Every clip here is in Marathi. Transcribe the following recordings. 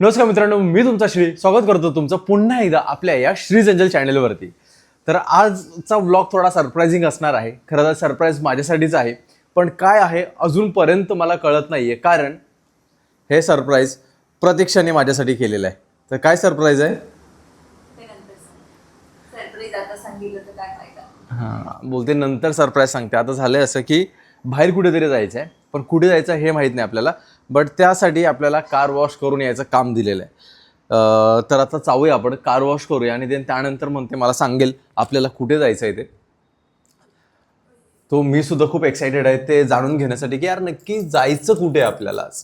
नमस्कार मित्रांनो मी तुमचा श्री स्वागत करतो तुमचं पुन्हा एकदा आपल्या या श्री जंजल चॅनलवरती. तर आजचा व्लॉग थोडा सरप्रायझिंग असणार आहे. खरं तर सरप्राईज माझ्यासाठीच आहे. पण काय आहे अजूनपर्यंत मला कळत नाही आहे कारण हे सरप्राईज प्रतीक्षाने माझ्यासाठी केलेलं आहे. तर काय सरप्राईज आहे? हां बोलते नंतर सरप्राईज सांगते. आता झालं असं की बाहेर कुठेतरी जायचं आहे पण कुठे जायचं हे माहीत नाही आपल्याला. बट त्यासाठी आपल्याला कार वॉश करून यायचं काम दिलेलं आहे. तर आता चावूया आपण. कार वॉश करूया आणि देन त्यानंतर म्हणते मला सांगेल आपल्याला कुठे जायचं आहे ते. तो मी सुद्धा खूप एक्सायटेड आहे. ते जाणून घेण्यासाठी की यार नक्की जायचं कुठे आहे आपल्याला आज?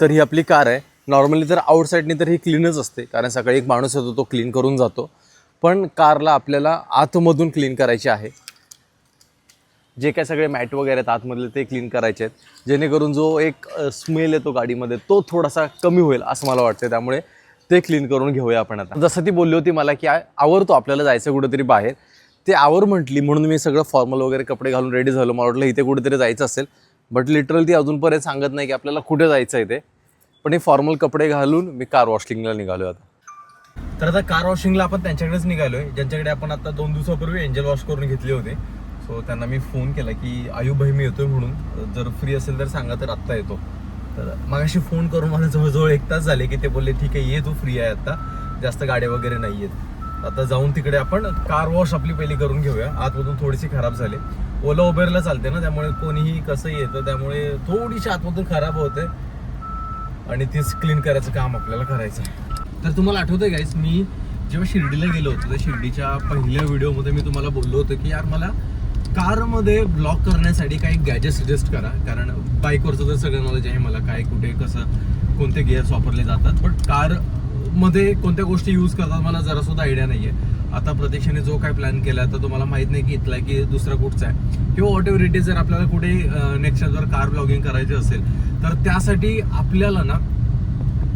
तर ही आपली कार आहे. नॉर्मली तर आउटसाईडने तर ही क्लीनच असते. कारण सकाळी एक माणूस येतो तो क्लीन करून जातो. पण कारला आपल्याला आतमधून क्लीन करायची आहे. जे काय सगळे मॅट वगैरे आहेत आतमधले ते क्लीन करायचे आहेत. जेणेकरून जो एक स्मेल येतो गाडीमध्ये तो थोडासा कमी होईल असं मला वाटतं त्यामुळे ते क्लीन करून घेऊया आपण आता. जसं ती बोलली होती मला की आवरतो आपल्याला जायचं कुठेतरी बाहेर. ते आवर म्हटली म्हणून मी सगळं फॉर्मल वगैरे कपडे घालून रेडी झालो. मला वाटलं इथे कुठेतरी जायचं असेल. बट लिटरल ती अजूनपर्यंत सांगत नाही की आपल्याला कुठे जायचं आहे ते. पण हे फॉर्मल कपडे घालून मी कार वॉशिंगला निघालो आता. तर आता कार वॉशिंगला आपण त्यांच्याकडेच निघालोय. ज्यांच्याकडे आपण आता दोन दिवसापूर्वी एंजल वॉश करून घेतले होते. सो त्यांना मी फोन केला की आयु भाई मी येतोय म्हणून. जर फ्री असेल तर सांगा तर आत्ता येतो. तर मगाशी फोन करून मला जवळजवळ एक तास झाले की ते बोलले ठीक आहे ये तू फ्री आहे आता जास्त गाड्या वगैरे नाही आहेत आता जाऊन तिकडे आपण कार वॉश आपली पहिली करून घेऊया. आतमधून थोडीशी खराब झाली. ओला उबेरला चालते ना त्यामुळे कोणीही कसंही येतं त्यामुळे थोडीशी आतमधून खराब होते. आणि तीच क्लीन करायचं काम आपल्याला करायचं आहे. तर तुम्हाला आठवतंय गाईस मी जेव्हा शिर्डीला गेलो होतो त्या शिर्डीच्या पहिल्या व्हिडिओमध्ये मी तुम्हाला बोललो होतो की यार मला कारमध्ये ब्लॉक करण्यासाठी काही गॅजेट सजेस्ट करा. कारण बाईकवरचं तर सगळं नॉलेज आहे मला काय कुठे कसं कोणते गिअर्स वापरले जातात. पण कारमध्ये कोणत्या गोष्टी यूज करतात मला जरासुद्धा आयडिया नाही आहे आता प्रत्यक्षाने जो काय प्लॅन केला तर तुम्हाला माहीत नाही की इथला आहे की दुसरा कुठचा आहे. किंवा वॉट एव्हर इट इज जर आपल्याला कुठे नेक्स्ट जर कार ब्लॉगिंग करायची असेल तर त्यासाठी आपल्याला ना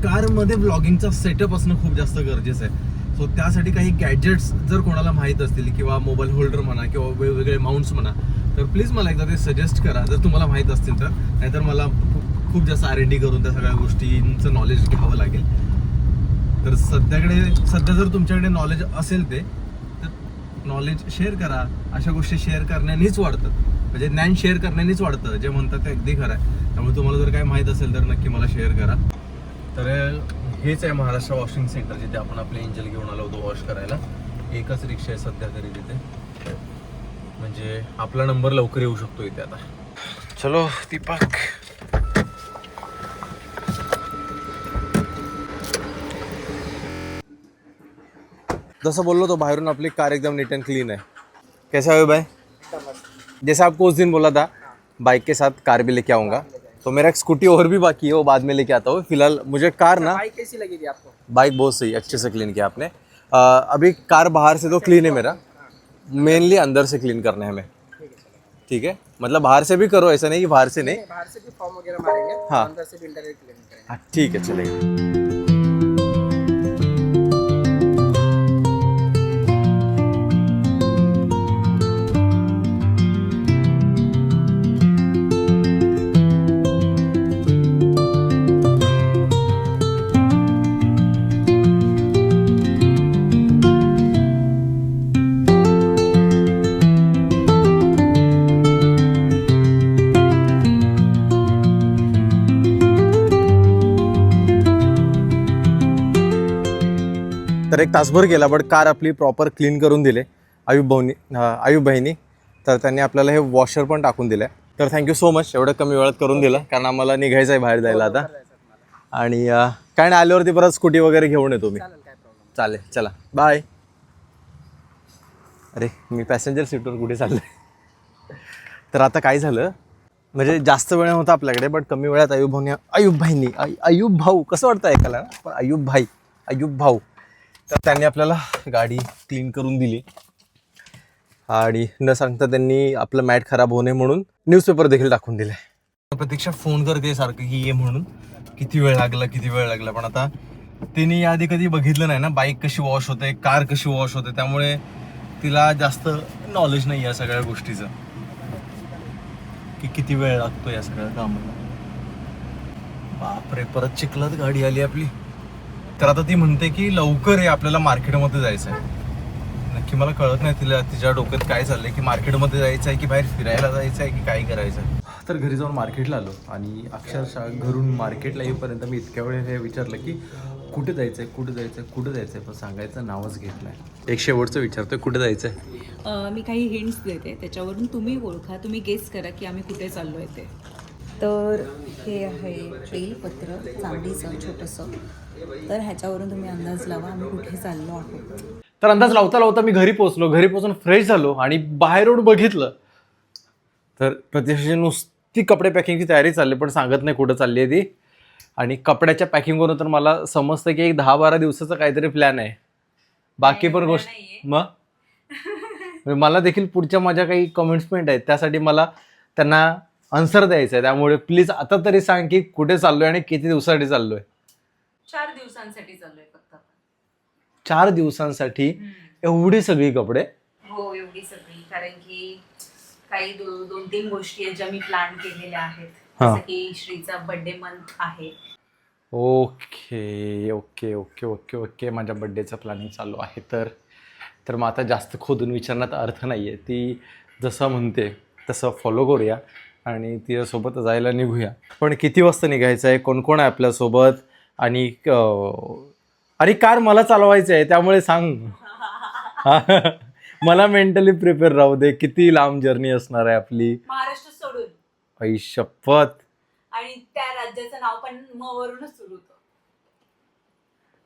कारमध्ये ब्लॉगिंगचा सेटअप असणं खूप जास्त गरजेचं आहे. सो त्यासाठी काही गॅजेट्स जर कोणाला माहीत असतील किंवा मोबाईल होल्डर म्हणा किंवा वेगवेगळे माउंट्स म्हणा तर प्लीज मला एकदा ते सजेस्ट करा. जर तुम्हाला माहीत असतील तर. नाहीतर मला खूप जास्त आर एन डी करून त्या सगळ्या गोष्टींचं नॉलेज घ्यावं लागेल. तर सध्याकडे सध्या जर तुमच्याकडे नॉलेज असेल ते तर नॉलेज शेअर करा. अशा गोष्टी शेअर करण्यानेच वाढतात. म्हणजे ज्ञान शेअर करण्यानेच वाढतं जे म्हणतात ते अगदी खरं आहे. त्यामुळे तुम्हाला जर काही माहीत असेल तर नक्की मला शेअर करा. तर हेच आहे महाराष्ट्र वॉशिंग सेंटर जिथे आपण आपले एंजल घेऊन आलो होतो वॉश करायला. एकच रिक्षा आहे सध्या तरी तिथे. म्हणजे आपला नंबर लवकर येऊ शकतो इथे आता. चलो दीपक. जसं बोललो तो बाहरून आपली कार एकदम नीट एंड क्लीन है कैसा है भाई? जैसा आपको उस दिन बोला था बाइक के साथ कार भी लेके आऊँगा. तो मेरा एक स्कूटी और भी बाकी है वो बाद में लेके आता हूँ। फ़िलहाल मुझे कार ना बाइक कैसी लगी थी आपको? बाइक बहुत सही अच्छे से क्लीन किया आपने। अभी कार बाहर से तो क्लीन है मेरा। मेनली अंदर से क्लीन करना है हमें। ठीक है मतलब बाहर से भी करो ऐसा नहीं कि बाहर से नहीं बाहर से भी फॉर्म वगैरह मारेंगे हाँ। अंदर से भी इंटरनेट क्लीन करेंगे। हाँ ठीक है चलेगा। तर एक तासभर गेला बट कार आपली प्रॉपर क्लीन करून दिले. आयुब भाऊनी आयुब भाईनी तर त्यांनी आपल्याला हे वॉशर पण टाकून दिलं तर थँक्यू सो मच एवढं कमी वेळात करून दिलं कारण आम्हाला निघायचं आहे बाहेर जायला आता. आणि काय नाही आल्यावरती परत स्कूटी वगैरे घेऊन येतो मी. चालेल चालेल चला. बाय अरे मी पॅसेंजर सीटवर कुठे चाललोय? तर आता काय झालं? म्हणजे जास्त वेळ होता आपल्याकडे बट कमी वेळात अयुब भाऊनी अयुब भाईनी अयुब भाऊ कसं वाटतं ऐकायला? पण अयुब भाई अयुब भाऊ तर त्यांनी आपल्याला गाडी क्लीन करून दिली. आणि न सांगता त्यांनी आपलं मॅट खराब होऊ नये म्हणून न्यूजपेपर देखील टाकून दिले प्रतीक्षा फोन करते सारखं की ये म्हणून. किती वेळ लागला किती वेळ लागला पण आता तिने याआधी कधी बघितलं नाही ना बाईक कशी वॉश होते कार कशी वॉश होते त्यामुळे तिला जास्त नॉलेज नाही या सगळ्या गोष्टीचं. की किती वेळ लागतो या सगळ्या कामाला. बापरे परत चिखलात गाडी आली आपली. तर आता ती म्हणते की लवकर आहे आपल्याला मार्केटमध्ये जायचं आहे. नक्की मला कळत नाही तिला तिच्या डोक्यात काय चाललंय की मार्केटमध्ये जायचं आहे की बाहेर फिरायला जायचं आहे की काय करायचं आहे. तर घरी जाऊन मार्केटला आलो आणि अक्षरशः घरून मार्केटला येईपर्यंत मी इतक्या वेळेस हे विचारलं की कुठे जायचं आहे कुठे जायचं आहे कुठे जायचं आहे? पण सांगायचं नावच घेत नाही. एक शेवटचं विचारतोय कुठे जायचं आहे? मी काही हिंट्स देते. त्याच्यावरून तुम्ही ओळखा तुम्ही गेस करा की आम्ही कुठे चाललो आहे ते. तर हे आहे बेलपत्र चांदीचं छोटंसं. तर ह्याच्यावरून तुम्ही अंदाज लावा आम्ही कुठे चाललो आहोत. तर अंदाज लावता लावता मी घरी पोहोचलो. घरी पोहोचून फ्रेश झालो आणि बाहेरून बघितलं. तर प्रत्यक्ष नुसती कपडे पॅकिंगची तयारी चालली पण सांगत नाही कुठं चालली आहे ती. आणि कपड्याच्या पॅकिंगवरून तर मला समजतं की एक दहा बारा दिवसाचा काहीतरी प्लॅन आहे. बाकी पण गोष्ट मग? मला देखील पुढच्या माझ्या काही कमेंट्समेंट आहेत त्यासाठी मला त्यांना आन्सर द्यायचं आहे त्यामुळे प्लीज आता तरी सांग की कुठे चाललोय आणि किती दिवसासाठी चाललोय. चार दिवसांसाठी चाललोय फक्त. चार दिवसांसाठी एवढी सगळी कपडे? हो एवढी सगळी. कारण की काही दो- दोन तीन गोष्टी आहेत ज्या मी प्लॅन केलेल्या आहेत. हा. जसं की श्रीचा बर्थडे मंथ आहे. Okay okay okay okay okay. माझ्या बड्डेचं प्लॅनिंग चालू आहे. तर तर मग आता जास्त खोदून विचारण्यात अर्थ नाही आहे ती जसं म्हणते तसं फॉलो करूया. आणि तिच्यासोबत जायला निघूया. पण किती वाजता निघायचं आहे? कोण कोण आहे आपल्यासोबत आणि अं, आणि कार मला चालवायचं आहे त्यामुळे सांग. मला मेंटली प्रिपेअर राहू दे. किती लांब जर्नी असणार आहे आपली. महाराष्ट्र सोडून. आई शपथ. आणि त्या राज्याचं नाव पण म वरूनच सुरू होतं.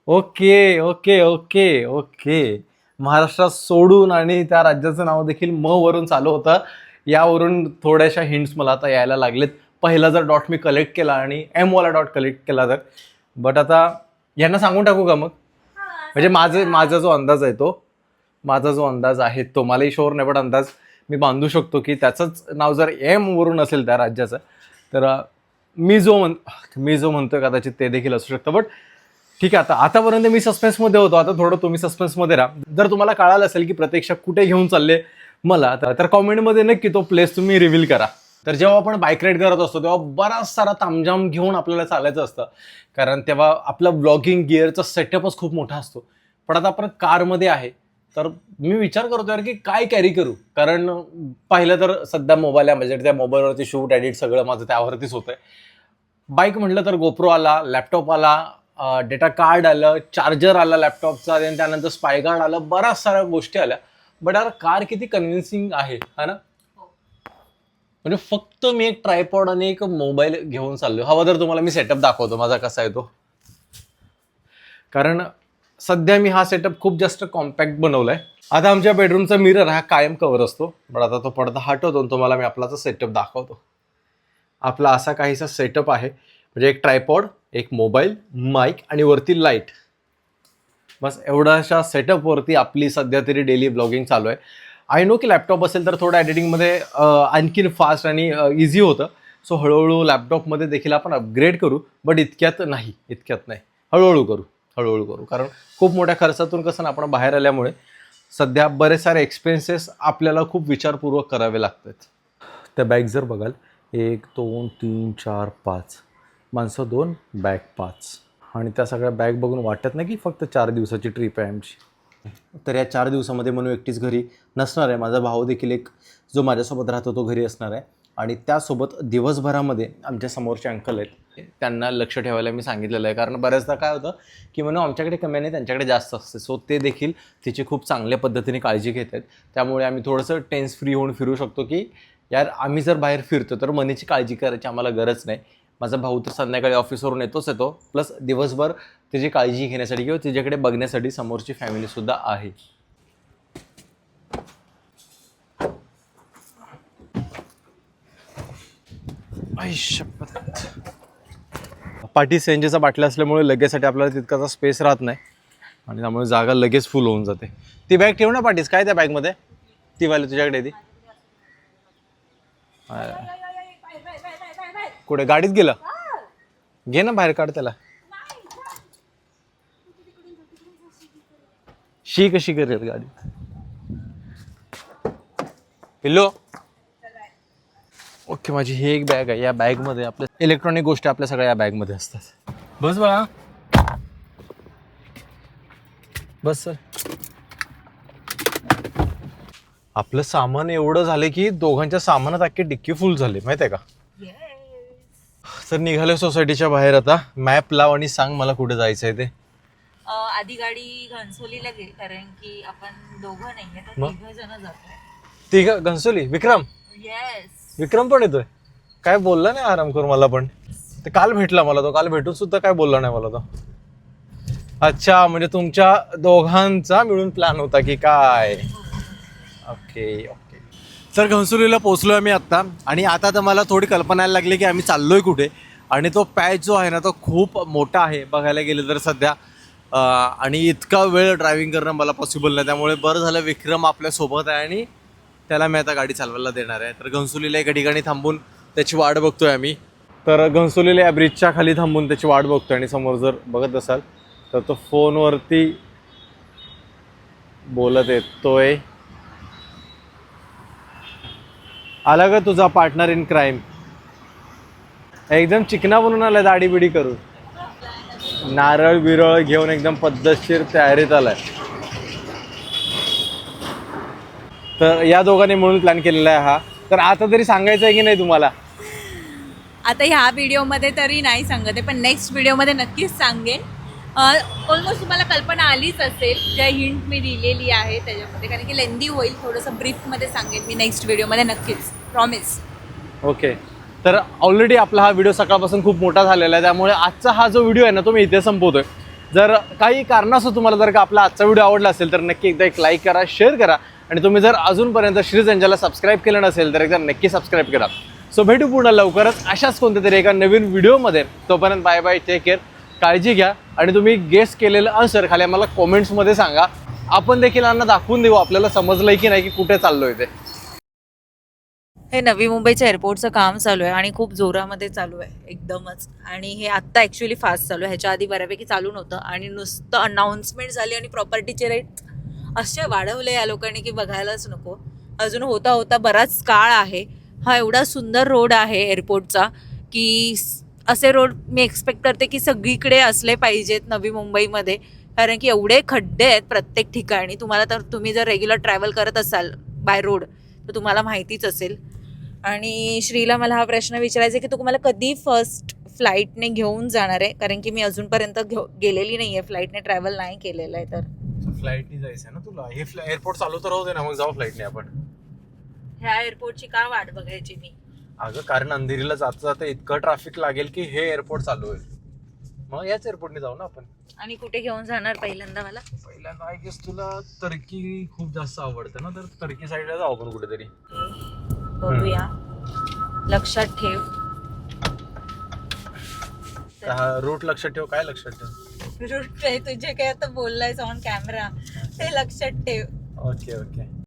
Okay okay okay okay. महाराष्ट्रात सोडून आणि त्या राज्याचं नाव देखील म वरून चालू होतं. यावरून थोड्याशा हिंट्स मला आता यायला लागलेत. पहिला जर डॉट मी कलेक्ट केला आणि एमवाला डॉट कलेक्ट केला तर. बट आता यांना सांगून टाकू का मग? म्हणजे माझं माझा जो अंदाज आहे तो माझा जो अंदाज आहे तो मलाही शोर नाही बट अंदाज मी बांधू शकतो की त्याचंच नाव जर एमवरून असेल त्या राज्याचं तर मी जो म्हण मी जो म्हणतोय कदाचित ते देखील असू शकतं. बट ठीक आहे आता आतापर्यंत मी सस्पेन्समध्ये होतो. आता थोडं तुम्ही सस्पेन्समध्ये राहा. जर तुम्हाला कळालं असेल की प्रत्यक्षात कुठे घेऊन चालले मला. तर- कॉमेंटमध्ये नक्की तो प्लेस तुम्ही रिव्हील करा. तर जेव्हा आपण बाईक राईड करत असतो तेव्हा बराच सारा तामझाम घेऊन आपल्याला चालायचं असतं. कारण तेव्हा आपलं ब्लॉगिंग गिअरचा सेटअपच खूप मोठा असतो. पण आता आपण कारमध्ये आहे. तर मी विचार करतो यार की काय कॅरी करू? कारण पाहिलं तर सध्या मोबाईल आहे म्हणजे त्या मोबाईलवरती शूट एडिट सगळं माझं त्यावरतीच होतं आहे बाईक म्हटलं तर गोप्रो आला लॅपटॉप आला डेटा कार्ड आलं चार्जर आला लॅपटॉपचा आणि त्यानंतर स्पायगार्ड आलं बऱ्याच साऱ्या गोष्टी आल्या. बट यार कार किती कन्व्हिन्सिंग आहे हा ना? म्हणजे फक्त मी एक ट्रायपॉड आणि एक मोबाईल घेऊन चाललो हवा तर तुम्हाला मी सेटअप दाखवतो माझा कसा आहे तो. कारण सध्या मी हा सेटअप खूप जास्त कॉम्पॅक्ट बनवलाय. आता आमच्या बेडरूमचा मिरर हा कायम कवर असतो. पण आता तो पडदा हटवतो आणि तुम्हाला मी आपलाचा सेटअप दाखवतो. आपला असा काहीसा सेटअप आहे. म्हणजे एक ट्रायपॉड एक मोबाईल माईक आणि वरती लाइट बस एवढ्याशा सेटअपवरती आपली सध्या तरी डेली ब्लॉगिंग चालू आहे. आय नो की लॅपटॉप असेल तर थोडं एडिटिंगमध्ये आणखीन फास्ट आणि इझी होतं. सो हळूहळू लॅपटॉपमध्ये देखील आपण अपग्रेड करू बट इतक्यात नाही इतक्यात नाही. हळूहळू करू हळूहळू करू. कारण खूप मोठ्या खर्चातून कसं ना आपण बाहेर आल्यामुळे सध्या बरेच सारे एक्सपेन्सेस आपल्याला खूप विचारपूर्वक करावे लागतात. त्या बॅग जर बघाल एक दोन तीन चार पाच. माणसं दोन बॅग पाच. आणि त्या सगळ्या बॅग बघून वाटत नाही की फक्त चार दिवसाची ट्रिप आहे आमची. तर या चार दिवसामध्ये म्हणून एकटीच घरी नसणार आहे. माझा भाऊ देखील एक जो माझ्यासोबत राहतो तो घरी असणार आहे. आणि त्यासोबत दिवसभरामध्ये आमच्या समोरचे अंकल आहेत त्यांना लक्ष ठेवायला मी सांगितलेलं आहे. कारण बऱ्याचदा काय होतं की म्हणून आमच्याकडे कमी नाही त्यांच्याकडे जास्त असते. सो ते देखील तिची खूप चांगल्या पद्धतीने काळजी घेत आहेत. त्यामुळे आम्ही थोडंसं टेन्स फ्री होऊन फिरू शकतो की यार आम्ही जर बाहेर फिरतो तर मनीची काळजी करायची आम्हाला गरज नाही. माझा भाऊ तर संध्याकाळी ऑफिसवरून येतोच येतो प्लस दिवसभर तिची काळजी घेण्यासाठी किंवा तिच्याकडे बघण्यासाठी समोरची फॅमिलीसुद्धा आहे. आई शपथ. पाठी सेंजेचा बाटल्या असल्यामुळे लगेचसाठी आपल्याला तितकाचा स्पेस राहत नाही. आणि त्यामुळे जागा लगेच फुल होऊन जाते. ती बॅग ठेव ना पाठीस काय त्या बॅगमध्ये ती वाली तुझ्याकडे ती. कुठे? गाडीत गेलं? घे ना बाहेर काढ त्याला. शी कशी करेल गाडी पिल्लो. ओके माझी ही एक बॅग आहे. या बॅगमध्ये आपल्या इलेक्ट्रॉनिक गोष्टी आपल्या सगळ्या या बॅगमध्ये असतात. बस बाळा. बस सर आपलं सामान एवढं झालं की दोघांच्या सामानात अख्खी डिक्की फुल झाली माहिती आहे का? तर निघाले सोसायटीच्या बाहेर आता. मॅप लाव आणि सांग मला कुठे जायचं आहे ते आधी गाडी घनसोलीला गेली कारण की आपण दोघं नाहीये तर मग? तिघ जण जातोय. ती घनसोली? विक्रम? येस विक्रम पण येतोय. काय बोलला नाही आराम करून मला पण. ते काल भेटला मला तो. काल भेटून सुद्धा काय बोलला नाही मला तो. अच्छा म्हणजे तुमच्या दोघांचा मिळून प्लॅन होता की काय? ओके ओके तर घनसुलीला पोचलो आहे मी आत्ता. आणि आता तर मला थोडी कल्पना यायला लागली की आम्ही चाललो आहे कुठे. आणि तो पॅच जो आहे ना तो खूप मोठा आहे. बघायला गेलं तर सध्या आणि इतका वेळ ड्रायव्हिंग करणं मला पॉसिबल नाही. त्यामुळे बरं झालं विक्रम आपल्यासोबत आहे आणि त्याला मी आता गाडी चालवायला देणार आहे. तर घनसुलीला एका ठिकाणी थांबून त्याची वाट बघतोय आम्ही. तर घनसोलीला या ब्रिजच्या खाली थांबून त्याची वाट बघतोय आणि समोर जर बघत असाल तर तो फोनवरती बोलत येतोय. आला का तुझा पार्टनर इन क्राईम एकदम चिकना बनून आलाय दाढी बिडी करून. नारळ बिरळ घेऊन एकदम पद्धतशीर तयारीत आलाय. तर या दोघांनी म्हणून प्लॅन केलेला आहे हा. तर आता तरी सांगायचं आहे की नाही तुम्हाला? आता ह्या व्हिडिओमध्ये तरी नाही सांगत आहे पण नेक्स्ट व्हिडिओमध्ये नक्कीच सांगेन. ऑलमोस्ट तुम्हाला कल्पना आलीच असेल. ज्या हिंट मी दिलेली आहे त्याच्यामध्ये. कारण की लेंदी होईल थोडंसं ब्रीफमध्ये सांगेन मी नेक्स्ट व्हिडिओमध्ये नक्कीच. प्रॉमिस ओके तर ऑलरेडी आपला हा व्हिडिओ सकाळपासून खूप मोठा झालेला आहे. त्यामुळे आजचा हा जो व्हिडिओ आहे ना तो मी इथे संपवतोय. जर काही कारणास्तव तुम्हाला जर का आपला आजचा व्हिडिओ आवडला असेल तर नक्की एकदा एक लाईक करा शेअर करा. आणि तुम्ही जर अजूनपर्यंत श्री अंजाला सबस्क्राईब केलं नसेल तर एकदा नक्की सबस्क्राईब करा. सो भेटू पूर्ण लवकरच अशाच कोणत्या तरी एका नवीन व्हिडिओमध्ये तोपर्यंत बाय बाय टेक केअर काळजी घ्या आणि तुम्ही गेस केलेलं आन्सर खाली आम्हाला कॉमेंट्समध्ये सांगा. आपण देखील यांना दाखवून देऊ आपल्याला समजलंय की नाही की कुठे चाललोय ते. हे नवी मुंबईच्या एअरपोर्टचं काम चालू आहे आणि खूप जोरामध्ये चालू आहे एकदमच. आणि हे आत्ता ॲक्च्युली फास्ट चालू आहे. ह्याच्या आधी बऱ्यापैकी चालू नव्हतं आणि नुसतं अनाऊन्समेंट झाली आणि प्रॉपर्टीचे रेट असे वाढवले या लोकांनी की बघायलाच नको. अजून होता होता बराच काळ आहे. हा एवढा सुंदर रोड आहे एअरपोर्टचा की असे रोड मी एक्सपेक्ट करते की सगळीकडे असले पाहिजेत नवी मुंबईमध्ये. कारण की एवढे खड्डे आहेत प्रत्येक ठिकाणी. तुम्हाला तर तुम्ही जर रेग्युलर ट्रॅव्हल करत असाल बाय रोड तर तुम्हाला माहितीच असेल. आणि श्रीला मला हा प्रश्न विचारायचा आहे की तू मला कधी फर्स्ट फ्लाईटने घेऊन जाणार आहे? कारण की मी अजूनपर्यंत घेऊ गेलेली नाही आहे फ्लाईटने ट्रॅव्हल नाही केलेलं आहे तर. फ्लाईटनी जायचं ना तुला? हे एअरपोर्ट चालू तर होते ना. मग जाऊ फ्लाईटने आपण. ह्या एअरपोर्टची का वाट बघायची मी? अगं कारण अंधेरीला जाता जाता इतकं ट्रॅफिक लागेल की हे एअरपोर्ट चालू होईल. मग याच एअरपोर्टने जाऊ ना आपण. आणि कुठे घेऊन जाणार पहिल्यांदा मला? पहिल्यांदा आय गेस तुला टर्की खूप जास्त आवडतं ना तर टर्की साईडला जाऊ आपण कुठेतरी. बघूया. लक्षात ठेव. हा रूट लक्षात ठेव काय लक्षात ठेव? रुट तुझे काय आता बोललायस ऑन कॅमेरा ते लक्षात ठेव. Okay okay